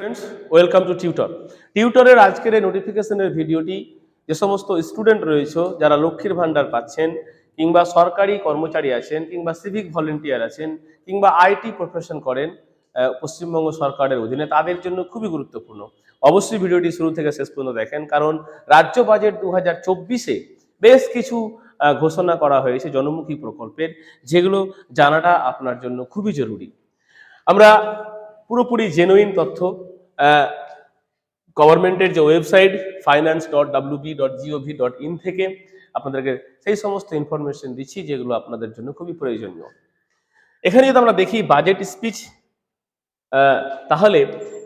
Friends welcome to tutor টিউটরের আজকের এই নোটিফিকেশনের ভিডিওটি যে সমস্ত স্টুডেন্ট রয়েছে, যারা লক্ষ্মীর ভান্ডার পাচ্ছেন, কিংবা সরকারি কর্মচারী আছেন, কিংবা সিভিক ভলেন্টিয়ার আছেন, কিংবা আইটি প্রফেশন করেন পশ্চিমবঙ্গ সরকারের অধীনে, তাদের জন্য খুবই গুরুত্বপূর্ণ। অবশ্যই ভিডিওটি শুরু থেকে শেষ পর্যন্ত দেখেন, কারণ রাজ্য বাজেট দু হাজার চব্বিশে বেশ কিছু ঘোষণা করা হয়েছে জনমুখী প্রকল্পের, যেগুলো জানাটা আপনার জন্য খুবই জরুরি। আমরা পুরোপুরি জেনুইন তথ্য গভর্নমেন্টের যে website finance dot WB dot gov dot in থেকে আপনাদেরকে সেই সমস্ত ইনফরমেশন দিচ্ছি, যেগুলো আপনাদের জন্য খুবই প্রয়োজনীয়। এখানে যদি আমরা দেখি বাজেট স্পিচ তাহলে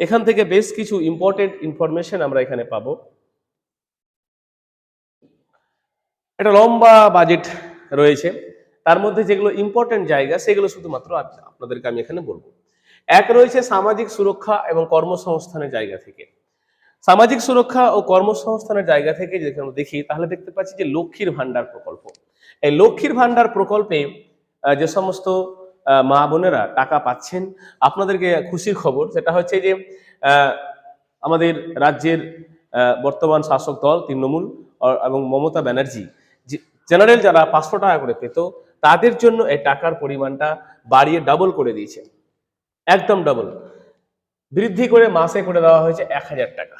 এখান থেকে বেশ কিছু ইম্পর্টেন্ট ইনফরমেশন আমরা এখানে পাবো। একটা লম্বা বাজেট রয়েছে। তার মধ্যে যেগুলো ইম্পর্টেন্ট জায়গা, সেগুলো শুধুমাত্র আপনাদেরকে আমি এখানে বলব। এক রয়েছে সামাজিক সুরক্ষা এবং কর্মসংস্থানের জায়গা থেকে। সামাজিক সুরক্ষা ও কর্মসংস্থানের জায়গা থেকে যদি আমরা দেখি, তাহলে দেখতে পাচ্ছি যে লক্ষ্মীর ভান্ডার প্রকল্প। এই লক্ষ্মীর ভান্ডার প্রকল্পে যে সমস্ত মা বোনেরা টাকা পাচ্ছেন, আপনাদেরকে খুশির খবর, সেটা হচ্ছে যে আমাদের রাজ্যের বর্তমান শাসক দল তৃণমূল এবং মমতা ব্যানার্জি জেনারেল যারা পাঁচশো টাকা করে পেত, তাদের জন্য এই টাকার পরিমাণটা বাড়িয়ে ডাবল করে দিয়েছে। একদম ডবল বৃদ্ধি করে মাসে করে দেওয়া হয়েছে এক হাজার টাকা।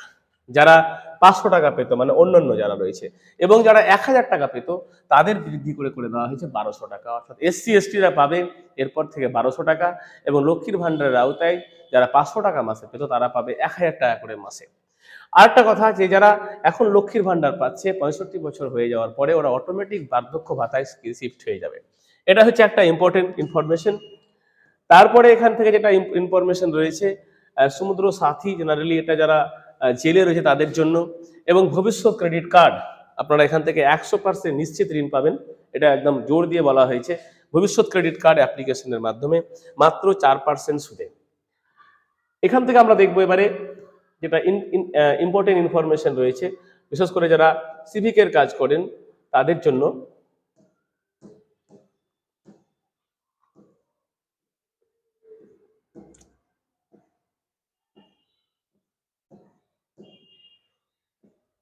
যারা পাঁচশো টাকা পেত মানে অন্যান্য যারা রয়েছে, এবং যারা এক হাজার টাকা পেত, তাদের বৃদ্ধি করে করে দেওয়া হয়েছে বারোশো টাকা। অর্থাৎ এসসি, এসটিরা পাবে এরপর থেকে বারোশো টাকা, এবং লক্ষ্মীর ভাণ্ডারের আওতায় যারা পাঁচশো টাকা মাসে পেত, তারা পাবে এক হাজার টাকা করে মাসে। আরেকটা কথা যে যারা এখন লক্ষ্মীর ভান্ডার পাচ্ছে, পঁয়ষট্টি বছর হয়ে যাওয়ার পরে ওরা অটোমেটিক বার্ধক্য ভাতায় শিফট হয়ে যাবে। এটা হচ্ছে একটা ইম্পর্টেন্ট ইনফরমেশন তারপরে এখান থেকে যেটা ইনফরমেশন রয়েছে সমুদ্র সাথী জেনারেলি এটা যারা জেলে রয়েছে তাদের জন্য এবং ভবিষ্যৎ ক্রেডিট কার্ড আপনারা এখান থেকে একশো পার্সেন্ট নিশ্চিত ঋণ পাবেন। এটা একদম জোর দিয়ে বলা হয়েছে। ভবিষ্যৎ ক্রেডিট কার্ড অ্যাপ্লিকেশনের মাধ্যমে মাত্র চার পার্সেন্ট সুদে। এখান থেকে আমরা দেখব এবারে যেটা ইম্পর্টেন্ট ইনফরমেশন রয়েছে। বিশেষ করে যারা সিভিকের কাজ করেন তাদের জন্য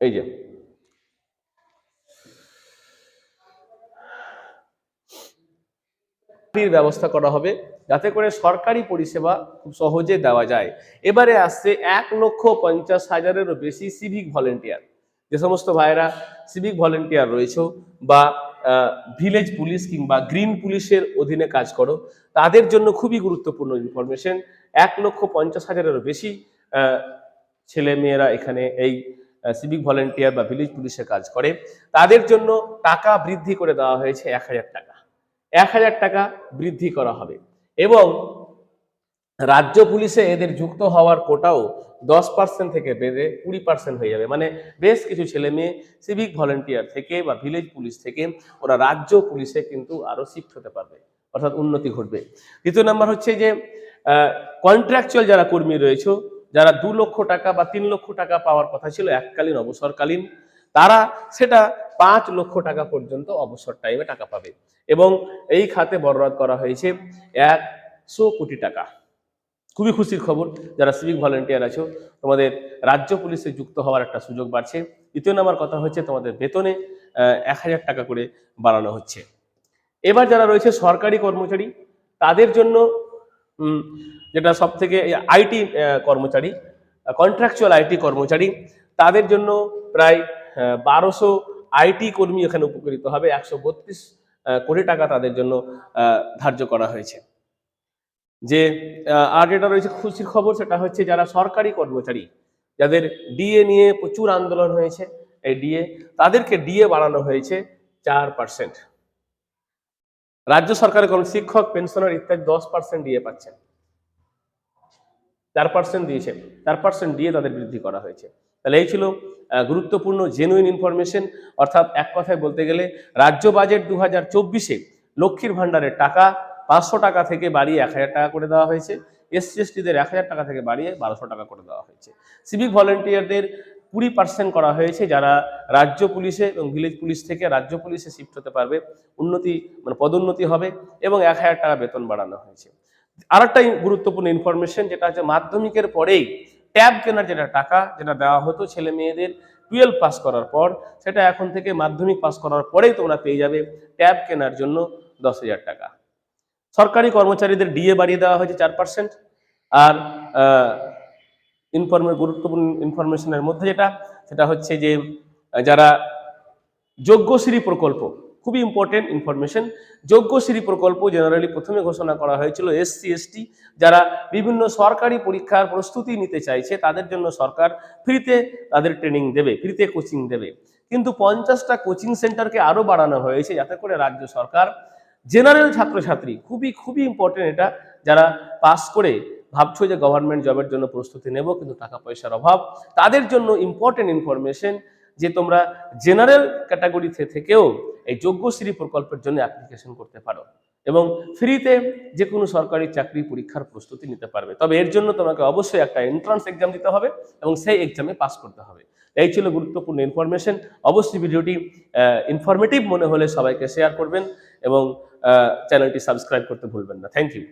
এই যে। ব্যবস্থা করা হবে যাতে করে সরকারি পরিষেবা খুব সহজে দেওয়া যায়। এবারে আসছে এক লক্ষ পঞ্চাশ হাজারেরও বেশি সিভিক ভলেন্টিয়ার যে সমস্ত ভাইয়েরা সিভিক ভলেন্টিয়ার রয়েছে বা ভিলেজ পুলিশ কিংবা গ্রিন পুলিশের অধীনে কাজ করো, তাদের জন্য খুবই গুরুত্বপূর্ণ ইনফরমেশন এক লক্ষ পঞ্চাশ হাজারেরও বেশি ছেলে মেয়েরা এখানে এই সিভিক ভলেন্টিয়ার বা ভিলেজ পুলিশে কাজ করে, তাদের জন্য টাকা বৃদ্ধি করে দেওয়া হয়েছে এক হাজার টাকা। এক হাজার টাকা বৃদ্ধি করা হবে। এবং রাজ্য পুলিশে এদের যুক্ত হওয়ার কোটাও দশ পার্সেন্ট থেকে বেড়ে কুড়ি পার্সেন্ট হয়ে যাবে। মানে বেশ কিছু ছেলে মেয়ে সিভিক ভলেন্টিয়ার থেকে বা ভিলেজ পুলিশ থেকে ওরা রাজ্য পুলিশে কিন্তু আরও শিফট হতে পারবে, অর্থাৎ উন্নতি ঘটবে। দ্বিতীয় নাম্বার হচ্ছে যে কন্ট্রাকচুয়াল যারা কর্মী রয়েছে যারা দু লক্ষ টাকা বা তিন লক্ষ টাকা পাওয়ার কথা ছিল, এককালীন, অবসরকালীন, তারা সেটা পাঁচ লক্ষ টাকা পর্যন্ত অবসর টাইমে টাকা পাবে। এবং এই খাতে বরাদ্দ করা হয়েছে একশো কোটি টাকা। খুবই খুশির খবর, যারা সিভিক ভলেন্টিয়ার আছো, তোমাদের রাজ্য পুলিশে যুক্ত হওয়ার একটা সুযোগ বাড়ছে। দ্বিতীয় নম্বর কথা হচ্ছে, তোমাদের বেতনে এক হাজার টাকা করে বাড়ানো হচ্ছে। এবার যারা রয়েছে সরকারি কর্মচারী, তাদের জন্য যেটা সব থেকে আইটি কর্মচারী কন্ট্রাকচুয়াল আইটি কর্মচারী, তাদের জন্য প্রায় বারোশো আইটি কর্মী এখানে উপকৃত হবে, একশো বত্রিশ কোটি টাকা তাদের জন্য ধার্য করা হয়েছে। যে আর যেটা রয়েছে খুশির খবর, সেটা হচ্ছে যারা সরকারি কর্মচারী, যাদের ডিএ নিয়ে প্রচুর আন্দোলন হয়েছে, এই ডিএ, তাদেরকে ডিএ বাড়ানো হয়েছে চার পার্সেন্ট রাজ্য সরকারের কোন শিক্ষক, পেনশনার ইত্যাদি দশ পার্সেন্ট ডিএ পাচ্ছেন। চার পার্সেন্ট দিয়েছে। চার পার্সেন্ট দিয়ে তাদের বৃদ্ধি করা হয়েছে। তাহলে এই ছিল গুরুত্বপূর্ণ জেনুইন ইনফরমেশন অর্থাৎ এক কথায় বলতে গেলে, রাজ্য বাজেট দু হাজার চব্বিশে লক্ষ্মীর ভাণ্ডারের টাকা পাঁচশো টাকা থেকে বাড়িয়ে এক হাজার টাকা করে দেওয়া হয়েছে। এসসি এসটিদের এক হাজার টাকা থেকে বাড়িয়ে বারোশো টাকা করে দেওয়া হয়েছে। সিভিক ভলেন্টিয়ারদের কুড়ি পার্সেন্ট করা হয়েছে যারা রাজ্য পুলিশে এবং ভিলেজ পুলিশ থেকে রাজ্য পুলিশে শিফট হতে পারবে, উন্নতি মানে পদোন্নতি হবে এবং এক হাজার টাকা বেতন বাড়ানো হয়েছে। আরেকটা গুরুত্বপূর্ণ ইনফরমেশন যেটা হচ্ছে মাধ্যমিকের পরেই ট্যাব কেনার যেটা টাকা যেটা দেওয়া হতো ছেলে মেয়েদের টুয়েলভ পাস করার পর, সেটা এখন থেকে মাধ্যমিক পাস করার পরেই তোমরা পেয়ে যাবে ট্যাব কেনার জন্য দশ হাজার টাকা। সরকারি কর্মচারীদের ডিএ বাড়িয়ে দেওয়া হয়েছে চার পার্সেন্ট আর ইনফরমে গুরুত্বপূর্ণ ইনফরমেশনের মধ্যে যেটা, সেটা হচ্ছে যে, যারা যোগ্যশ্রী প্রকল্প, খুবই ইম্পর্টেন্ট ইনফরমেশন যোগ্যশ্রী প্রকল্প জেনারেলি প্রথমে ঘোষণা করা হয়েছিল এসসি এসটি যারা বিভিন্ন সরকারি পরীক্ষার প্রস্তুতি নিতে চাইছে, তাদের জন্য সরকার ফ্রিতে তাদের ট্রেনিং দেবে, ফ্রিতে কোচিং দেবে। কিন্তু পঞ্চাশটা কোচিং সেন্টারকে আরও বাড়ানো হয়েছে যাতে করে রাজ্য সরকার জেনারেল ছাত্রছাত্রী, খুবই খুবই ইম্পর্টেন্ট এটা, যারা পাস করে ভাবছ যে গভর্নমেন্ট জবের জন্য প্রস্তুতি নেব, কিন্তু টাকা পয়সার অভাব। তাদের জন্য ইম্পর্টেন্ট ইনফরমেশন যে তোমরা জেনারেল ক্যাটাগরি থেকেও এই যোগ্যশ্রী প্রকল্পের জন্য অ্যাপ্লিকেশন করতে পারো এবং ফ্রিতে যে কোনো সরকারি চাকরি পরীক্ষার প্রস্তুতি নিতে পারবে। তবে এর জন্য তোমাকে অবশ্যই একটা এন্ট্রান্স এক্সাম দিতে হবে এবং সেই এক্সামে পাস করতে হবে। এই ছিল গুরুত্বপূর্ণ ইনফরমেশন অবশ্যই ভিডিওটি ইনফরমেটিভ মনে হলে সবাইকে শেয়ার করবেন এবং চ্যানেলটি সাবস্ক্রাইব করতে ভুলবেন না। Thank you